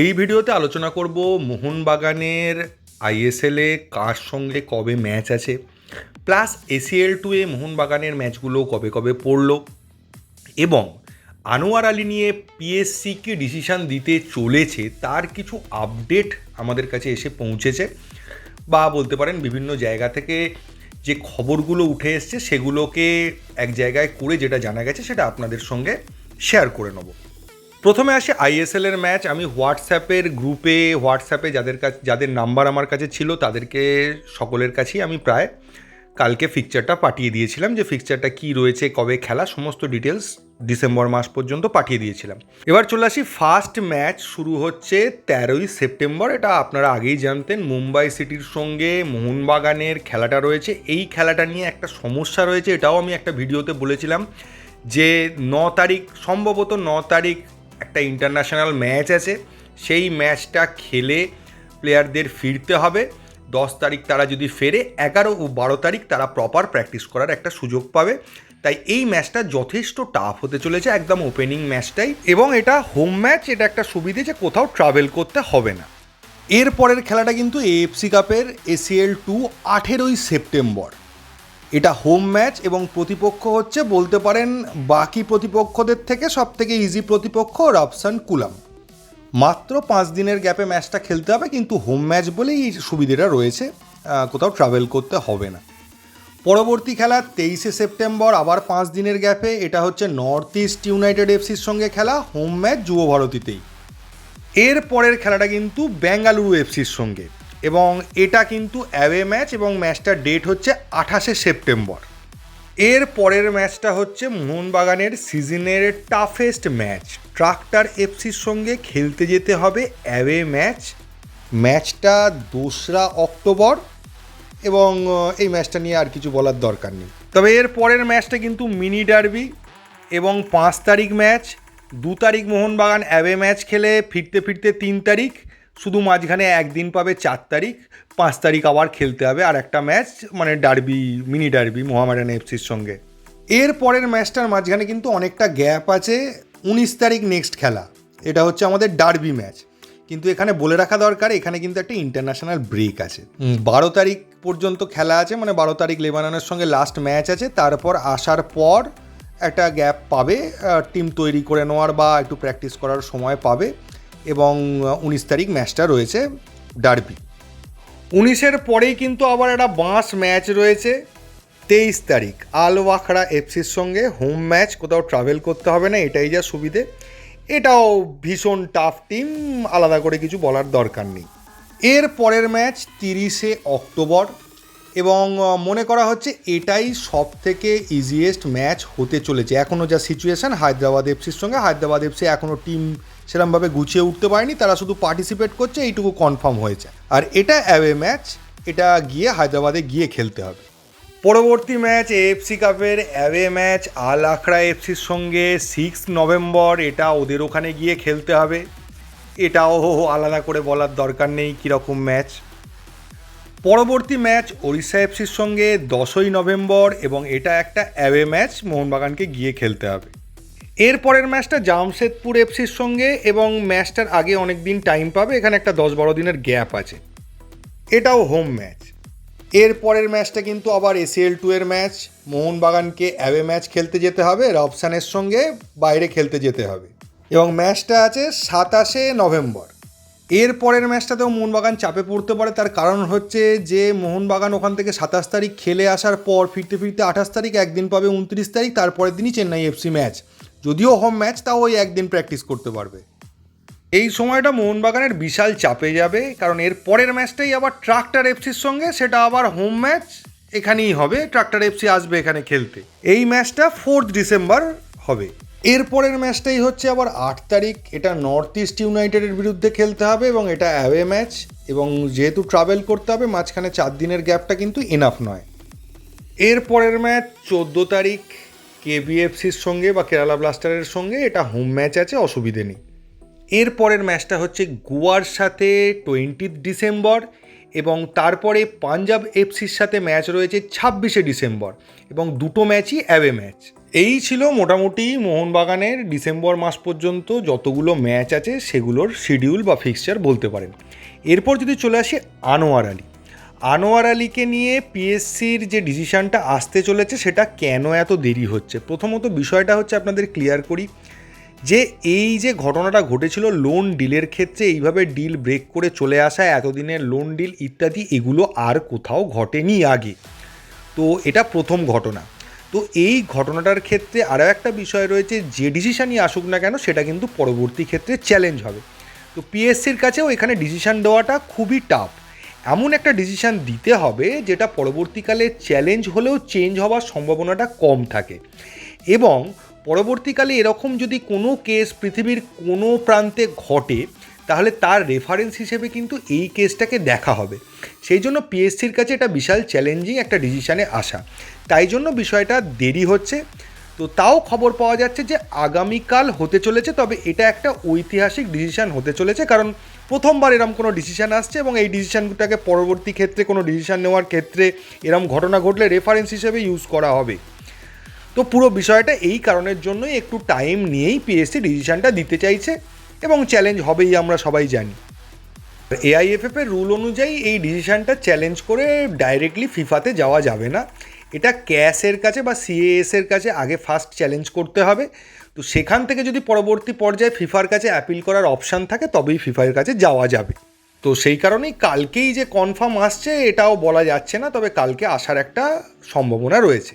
এই ভিডিওতে আলোচনা করব মোহনবাগানের আইএসএলে কার সঙ্গে কবে ম্যাচ আছে? প্লাস এসিএল টু এ মোহনবাগানের ম্যাচগুলো কবে কবে পড়ল? এবং আনোয়ার আলী নিয়ে পিএসসি কি ডিসিশান দিতে চলেছে? তার কিছু আপডেট আমাদের কাছে এসে পৌঁছেছে। বা বলতে পারেন বিভিন্ন জায়গা থেকে যে খবরগুলো উঠে এসছে, সেগুলোকে এক জায়গায় করে যেটা জানা গেছে, সেটা আপনাদের সঙ্গে শেয়ার করে নেব। প্রথমে আসে আইএসএল এর ম্যাচ আমি হোয়াটসঅ্যাপের গ্রুপে হোয়াটসঅ্যাপে যাদের কাছে, যাদের নাম্বার আমার কাছে ছিল, তাদেরকে সকলের কাছেই আমি প্রায় কালকে ফিকচারটা পাঠিয়ে দিয়েছিলাম, যে ফিকচারটা কি রয়েছে, কবে খেলা, সমস্ত ডিটেলস ডিসেম্বর মাস পর্যন্ত পাঠিয়ে দিয়েছিলাম। এবার চলে আসি ফার্স্ট ম্যাচ শুরু হচ্ছে তেরোই সেপ্টেম্বর। এটা আপনারা আগেই জানতেন, মুম্বাই সিটির সঙ্গে মোহনবাগানের খেলাটা রয়েছে। এই খেলাটা নিয়ে একটা সমস্যা রয়েছে, এটাও আমি একটা ভিডিওতে বলেছিলাম, যে ন তারিখ, সম্ভবত ন তারিখ একটা ইন্টারন্যাশনাল ম্যাচ আছে। সেই ম্যাচটা খেলে প্লেয়ারদের ফিরতে হবে। দশ তারিখ তারা যদি ফেরে, এগারো ও বারো তারিখ তারা প্রপার প্র্যাকটিস করার একটা সুযোগ পাবে। তাই এই ম্যাচটা যথেষ্ট টাফ হতে চলেছে একদম ওপেনিং ম্যাচটাই এবং এটা হোম ম্যাচ এটা একটা সুবিধে যে কোথাও ট্রাভেল করতে হবে না। এরপরের খেলাটা কিন্তু এএফসি কাপের এসিএল টু আঠেরোই সেপ্টেম্বর। এটা হোম ম্যাচ এবং প্রতিপক্ষ হচ্ছে বলতে পারেন বাকি প্রতিপক্ষদের থেকে সব থেকে ইজি প্রতিপক্ষ রাফসান কুলাম। মাত্র পাঁচ দিনের গ্যাপে ম্যাচটা খেলতে হবে, কিন্তু হোম ম্যাচ বলেই এই সুবিধাটা রয়েছে কোথাও ট্রাভেল করতে হবে না। পরবর্তী খেলা তেইশে সেপ্টেম্বর, আবার পাঁচ দিনের গ্যাপে এটা হচ্ছে নর্থ ইস্ট ইউনাইটেড এফসির সঙ্গে খেলা হোম ম্যাচ যুব ভারতীতেই। এর পরের খেলাটা কিন্তু বেঙ্গালুরু এফসির সঙ্গে। এবং এটা কিন্তু অ্যাওয়ে ম্যাচ এবং ম্যাচটার ডেট হচ্ছে আঠাশে সেপ্টেম্বর। এর পরের ম্যাচটা হচ্ছে মোহনবাগানের সিজনের টাফেস্ট ম্যাচ ট্রাক্টার এফসির সঙ্গে খেলতে যেতে হবে অ্যাওয়ে ম্যাচ ম্যাচটা দোসরা অক্টোবর এবং এই ম্যাচটা নিয়ে আর কিছু বলার দরকার নেই। তবে এর পরের ম্যাচটা কিন্তু মিনি ডার্বি এবং পাঁচ তারিখ ম্যাচ দু তারিখ মোহনবাগান অ্যাওয়ে ম্যাচ খেলে ফিরতে ফিরতে তিন তারিখ। শুধু মাঝখানে একদিন পাবে চার তারিখ পাঁচ তারিখ আবার খেলতে হবে আর একটা ম্যাচ মানে ডার্বি মিনি ডার্বি মোহামেডান এফসির সঙ্গে। এর পরের ম্যাচটার মাঝখানে কিন্তু অনেকটা গ্যাপ আছে উনিশ তারিখ নেক্সট খেলা। এটা হচ্ছে আমাদের ডার্বি ম্যাচ কিন্তু এখানে বলে রাখা দরকার এখানে কিন্তু একটা ইন্টারন্যাশনাল ব্রেক আছে। বারো তারিখ পর্যন্ত খেলা আছে মানে বারো তারিখ লেবাননের সঙ্গে লাস্ট ম্যাচ আছে তারপর আসার পর একটা গ্যাপ পাবে টিম তৈরি করে নেওয়ার বা একটু প্র্যাকটিস করার সময় পাবে। এবং উনিশ তারিখ ম্যাচটা রয়েছে ডার্বি। উনিশের পরেই কিন্তু আবার একটা বাঁশ ম্যাচ রয়েছে, তেইশ তারিখ। আল ওয়াখড়া এফসির সঙ্গে হোম ম্যাচ, কোথাও ট্রাভেল করতে হবে না, এটাই যা সুবিধে। এটাও ভীষণ টাফ টিম আলাদা করে কিছু বলার দরকার নেই। এর পরের ম্যাচ তিরিশে অক্টোবর এবং মনে করা হচ্ছে এটাই সব থেকে ইজিয়েস্ট ম্যাচ হতে চলেছে। এখনও যা সিচুয়েশন হায়দ্রাবাদ এফসির সঙ্গে, হায়দ্রাবাদ এফসি এখনও টিম সেরমভাবে গুছিয়ে উঠতে পারেনি, তারা শুধু পার্টিসিপেট করছে, এইটুকু কনফার্ম হয়েছে। আর এটা অ্যাওয়ে ম্যাচ এটা গিয়ে হায়দ্রাবাদে গিয়ে খেলতে হবে। পরবর্তী ম্যাচ এএফসি কাপের অ্যাওয়ে ম্যাচ আল আখড়া এফসির সঙ্গে সিক্স নভেম্বর, এটা ওদের ওখানে গিয়ে খেলতে হবে। এটাও আলাদা করে বলার দরকার নেই কীরকম ম্যাচ পরবর্তী ম্যাচ ওড়িশা এফসির সঙ্গে দশই নভেম্বর এবং এটা একটা অ্যাওয়ে ম্যাচ, মোহনবাগানকে গিয়ে খেলতে হবে। এর পরের ম্যাচটা জামশেদপুর এফসির সঙ্গে এবং ম্যাচটার আগে অনেক দিন টাইম পাবে, এখানে একটা দশ বারো দিনের গ্যাপ আছে। এটাও হোম ম্যাচ। এর পরের ম্যাচটা কিন্তু আবার এসিএল টু এর ম্যাচ, মোহনবাগানকে অ্যাওয়ে ম্যাচ খেলতে যেতে হবে রবসানের সঙ্গে বাইরে খেলতে যেতে হবে। এবং ম্যাচটা আছে সাতাশে নভেম্বর। এর পরের ম্যাচটাতেও মোহনবাগান চাপে পড়তে পারে। তার কারণ হচ্ছে যে, মোহনবাগান ওখান থেকে সাতাশ তারিখ খেলে আসার পর ফিরতে ফিরতে আঠাশ তারিখ, একদিন পাবে উনত্রিশ তারিখ, তারপরের দিনই চেন্নাই এফসি ম্যাচ। যদিও হোম ম্যাচ, তাও ওই একদিন প্র্যাকটিস করতে পারবে। এই সময়টা মোহনবাগানের বিশাল চাপে যাবে, কারণ এর পরের ম্যাচটাই আবার ট্রাক্টার এফসির সঙ্গে, সেটা আবার হোম ম্যাচ, এখানেই হবে। ট্রাক্টার এফসি আসবে এখানে খেলতে। এই ম্যাচটা ফোর্থ ডিসেম্বর হবে। এর পরের ম্যাচটাই হচ্ছে আবার আট তারিখ। এটা নর্থ ইস্ট ইউনাইটেডের বিরুদ্ধে খেলতে হবে এবং এটা অ্যাওয়ে ম্যাচ এবং যেহেতু ট্রাভেল করতে হবে, মাঝখানে চার দিনের গ্যাপটা কিন্তু এনাফ নয়। এরপরের ম্যাচ চোদ্দ তারিখ কেবিএফসির সঙ্গে বা কেরালা ব্লাস্টারের সঙ্গে, এটা হোম ম্যাচ আছে, অসুবিধে নেই। এরপরের ম্যাচটা হচ্ছে গোয়ার সাথে টোয়েন্টি ডিসেম্বর এবং তারপরে পাঞ্জাব এফসির সাথে ম্যাচ রয়েছে ছাব্বিশে ডিসেম্বর এবং দুটো ম্যাচই অ্যাওয়ে ম্যাচ। এই ছিল মোটামুটি মোহনবাগানের ডিসেম্বর মাস পর্যন্ত যতগুলো ম্যাচ আছে সেগুলোর শিডিউল বা ফিক্সচার বলতে পারেন। এরপর যদি চলে আসি আনোয়ার আলী। আনোয়ার আলীকে নিয়ে পিএসসির যে ডিসিশনটা আসতে চলেছে সেটা কেন এত দেরি হচ্ছে? প্রথমত বিষয়টা হচ্ছে আপনাদের ক্লিয়ার করি। যে এই যে ঘটনাটা ঘটেছিল লোন ডিলের ক্ষেত্রে, এইভাবে ডিল ব্রেক করে চলে আসা, এতদিনের লোন ডিল ইত্যাদি, এগুলো আর কোথাও ঘটেনি আগে। তো এটা প্রথম ঘটনা। তো এই ঘটনাটার ক্ষেত্রে আরও একটা বিষয় রয়েছে, যে ডিসিশানই আসুক না কেন, সেটা কিন্তু পরবর্তী ক্ষেত্রে চ্যালেঞ্জ হবে। তো পিএসসির কাছেও এখানে ডিসিশান দেওয়াটা খুবই টাফ এমন একটা ডিসিশান দিতে হবে, যেটা পরবর্তীকালে চ্যালেঞ্জ হলেও চেঞ্জ হওয়ার সম্ভাবনাটা কম থাকে। এবং পরবর্তীকালে এরকম যদি কোনো কেস পৃথিবীর কোনো প্রান্তে ঘটে, তাহলে তার রেফারেন্স হিসেবে কিন্তু এই কেসটাকে দেখা হবে। সেই জন্য পিএসসির কাছে এটা বিশাল চ্যালেঞ্জিং একটা ডিসিশানে আসা। তাই জন্য বিষয়টা দেরি হচ্ছে। তো তাও খবর পাওয়া যাচ্ছে যে আগামীকাল হতে চলেছে, তবে এটা একটা ঐতিহাসিক ডিসিশান হতে চলেছে, কারণ প্রথমবার এরম কোনো ডিসিশান আসছে এবং এই ডিসিশানটাকে পরবর্তী ক্ষেত্রে কোনো ডিসিশান নেওয়ার ক্ষেত্রে এরম ঘটনা ঘটলে রেফারেন্স হিসেবে ইউজ করা হবে। তো পুরো বিষয়টা এই কারণের জন্যই একটু টাইম নিয়েই পিএসসি ডিসিশনটা দিতে চাইছে এবং চ্যালেঞ্জ হবেই, আমরা সবাই জানি। এআইএফএফ এর রুল অনুযায়ী এই ডিসিশনটা চ্যালেঞ্জ করে ডাইরেক্টলি ফিফাতে যাওয়া যাবে না। এটা ক্যাশের কাছে বা সিএএস এর কাছে আগে ফার্স্ট চ্যালেঞ্জ করতে হবে। তো সেখান থেকে যদি পরবর্তী পর্যায়ে ফিফার কাছে অ্যাপিল করার অপশান থাকে, তবেই ফিফার কাছে যাওয়া যাবে। তো সেই কারণেই কালকেই যে কনফার্ম আসছে, এটাও বলা যাচ্ছে না, তবে কালকে আসার একটা সম্ভাবনা রয়েছে।